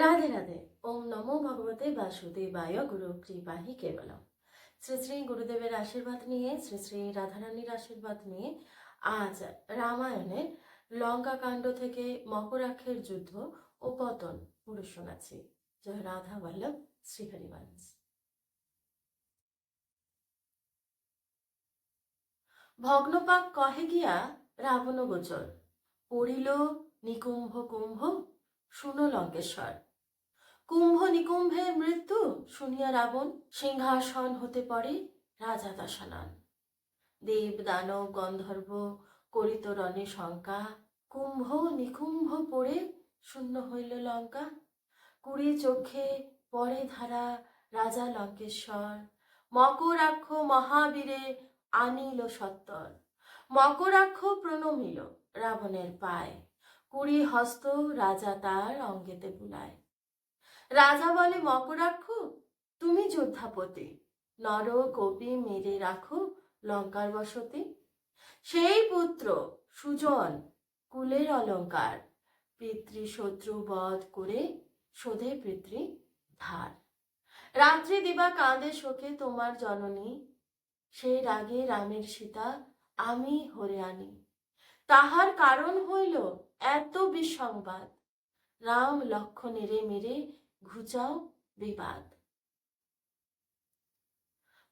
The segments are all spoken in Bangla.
রাধে রাধে। ওম নমো ভগবতে বাসুদেবায় গুরু কৃপাহি কেবলম। শ্রী শ্রী গুরুদেবের আশীর্বাদ নিয়ে, শ্রী শ্রী রাধারানীর আশীর্বাদ নিয়ে আজ রামায়ণের লঙ্কা কাণ্ড থেকে মকরাক্ষের যুদ্ধ ও পতন পুরো শোনাচ্ছি। জয় রাধা বল্লভ শ্রীহরিবংশ ভগ্নপাক কহে গিয়া, রাবণ গোচর, পড়িল নিকুম্ভ কুম্ভ শুনো লঙ্কেশ্বর। কুম্ভ নিকুম্ভের মৃত্যু শুনিয়া রাবণ সিংহাসন হতে পড়ে রাজা দশানন। দেব দানব গন্ধর্ব করিত রণে শঙ্কা, কুম্ভ নিকুম্ভ পড়ে শূন্য হইল লঙ্কা। কুড়ি চোখে পরে ধারা রাজা লঙ্কেশ্বর। মকরাক্ষ মহাবীরে আনিল সত্তর। মকরাক্ষ প্রণমিল রাবণের পায়। কুড়ি হস্ত রাজা তার অঙ্গেতে বুলায়। রাজা বলে, মকরাক্ষ, তুমি যোদ্ধাপতি। নর কপি মেরে রাখো লঙ্কার বসতি। সেই পুত্র সুজন কুলের অলঙ্কার। পিতৃ শত্রু বধ করে শোধে পিতৃ ধার রাত্রি দিবা কাঁদে শোকে তোমার জননী। সেই রাগে রামের সীতা আমি হরে আনি। তাহার কারণ হইল এত বিসংবাদ। রাম লক্ষণেরে মেরে ঘুচাও বিবাদ।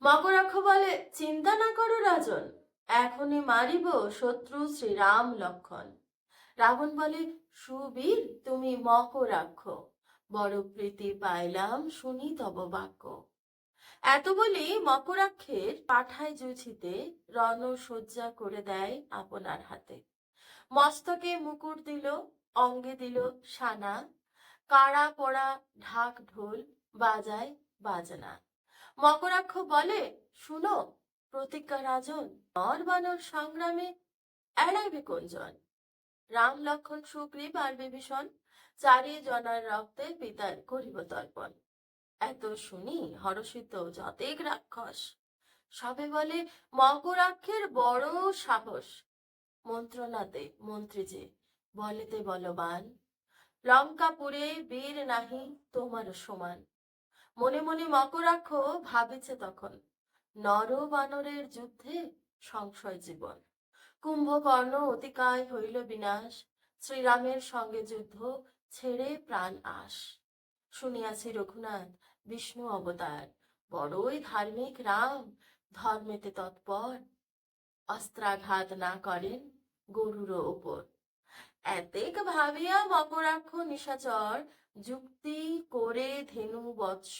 মকরাক্ষ বলে, চিন্তা না করো রাজন, এখনই মারিব শত্রু শ্রীরাম লক্ষণ। রাবণ বলে, সুবীর, তুমি মকরাক্ষ, বড় প্রীতি পাইলাম শুনি তব বাক্য। এত বলি মকরাক্ষের পাঠায় জুছিতে রণ সজ্জা করে দেয় আপনার হাতে। মস্তকে মুকুট দিল, অঙ্গে দিল সানা, কাড়া পড়া ঢাক ঢোল বাজায় বাজনা। মকরাক্ষ বলে, শুনো, প্রতিজ্ঞা রাজন, নর বানর সংগ্রামে এড়াইবে কোনজন? রাম লক্ষণ সুগ্রীব আর বিভীষণ, চারি জনার রক্তে পিতার করিব তর্পণ। এত শুনি হরষিত যতেক রাক্ষস। সবে বলে, মকরাক্ষের বড় সাহস মন্ত্রণাতে, মন্ত্রী যে, বলেতে বলবান লঙ্কাপুরে বীর নাহি তোমার সমান। মনে মনে মকরাক্ষ ভাবেছে তখন, নর বানরের যুদ্ধে সংশয় জীবন। কুম্ভকর্ণ অতিকায় হইল বিনাশ, শ্রীরামের সঙ্গে যুদ্ধ ছেড়ে প্রাণ আস শুনিয়াছি রঘুনাথ, বিষ্ণু অবতার, বড়ই ধার্মিক রাম, ধর্মেতে তৎপর। অস্ত্রাঘাত না করেন গরুর ওপর। এতেক ভাবিয়া মকরাক্ষ নিশাচর যুক্তি করে ধেনু বৎস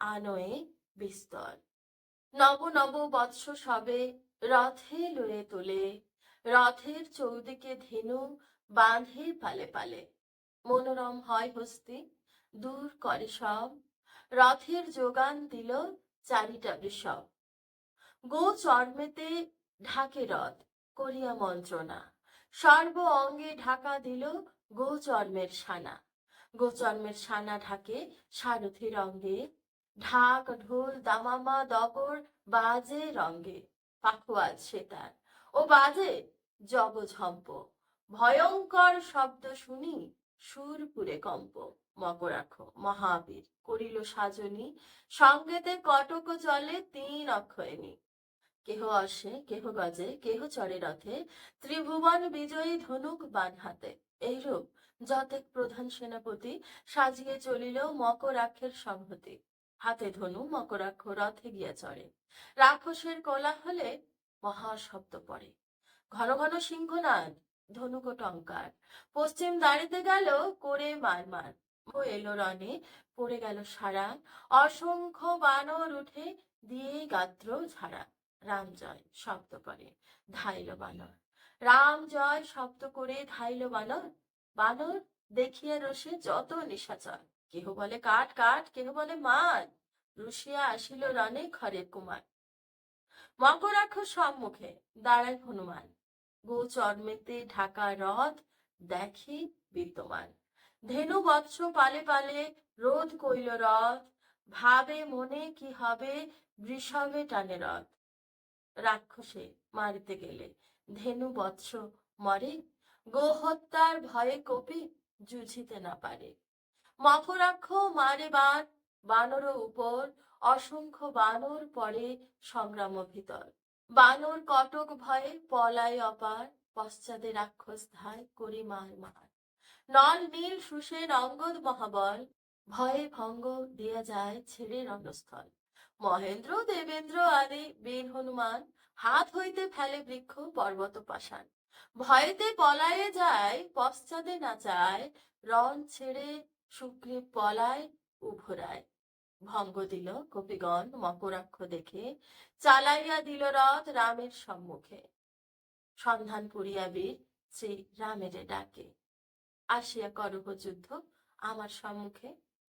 আনয়ে বিস্তর। নব নব বৎস সবে রথে লয়ে তোলে, রথের চৌদিকে ধেনু বাঁধে পালে পালে। মনোরম হয় হস্তি, দূর করে সব, রথের যোগান দিল চারিটা বৃষভ গো চর্মেতে ঢাকে রথ করিয়া মন্ত্রণা। সর্ব অঙ্গে ঢাকা দিল গোচর্মের সানা। গোচর্মের সানা ঢাকে সারথির অঙ্গে, ঢাক, ঢোল, দামামা, দগর, বাজে রঙ্গে। পাখোয়াজ সেতার ও বাজে জগঝম্প ভয়ঙ্কর শব্দ শুনি সুরপুরে কম্প। মকরাক্ষ, মহাবীর করিল সাজনী। সঙ্গেতে কটক জলে তিন অক্ষয়নী কেহ অশ্বে কেহ গজে কেহ চড়ে রথে, ত্রিভুবন বিজয়ী ধনুক বান হাতে। এইরূপ যতেক প্রধান সেনাপতি সাজিয়ে চলিল মকরাক্ষের সংহতি। হাতে ধনু মকরাক্ষ রথে গিয়া চড়ে। রাক্ষসের কোলাহলে মহাশব্দ পড়ে। ঘন ঘন সিংহনাদ, ধনুক টঙ্কার। পশ্চিম দাঁড়িতে গেল করে মার মার এলো রণে, পড়ে গেল সারা। অসংখ্য বানর উঠে দিয়ে গাত্র ঝাড়া। রাম জয় শব্দ করে, ধাইল বানর। রাম জয় শব্দ করে, ধাইল বানর। বানর দেখিয়া রসে যত নিশাচর কেহ বলে কাঠ কাঠ, কেহ বলে মার রুশিয়া আসিল রণে খরে কুমার। মকরাক্ষ সম্মুখে দাঁড়ায় হনুমান। গো চর্মেতে ঢাকা রথ দেখি বিদ্যমান। ধেনু বৎস পালে পালে রোধ কইল রথ। ভাবে মনে কি হবে, বৃষভে টানে রথ। রাক্ষসে মারিতে গেলে। ধেনু বৎস মরে গো হত্যার ভয়ে কপি জুঝিতে না পারে। মকরাক্ষ মারে বান, বানর উপর, অসংখ্য বানর পড়ে সংগ্রাম ভিতর। বানর কটক ভয়ে পলায় অপার পশ্চাদে রাক্ষস ধায় করি মার মার। নল নীল সুসেন অঙ্গদ মহাবল, ভয়ে ভঙ্গ দিয়া যায় ছেড়ে রণস্থল মহেন্দ্র, দেবেন্দ্র আদি বীর হনুমান হাত হইতে ফেলে বৃক্ষ পর্বত পাষাণ। ভয়েতে পলায়ে যায় পশ্চাদে না চায় রণ ছেড়ে সুগ্রীব পলায়, উভরায়। ভঙ্গ দিল কপিগণ মকরাক্ষ দেখে, চালাইয়া দিল রথ রামের সম্মুখে। সন্ধান পুরিয়া বীর শ্রী রামের ডাকে, আসিয়া করহ যুদ্ধ আমার সম্মুখে।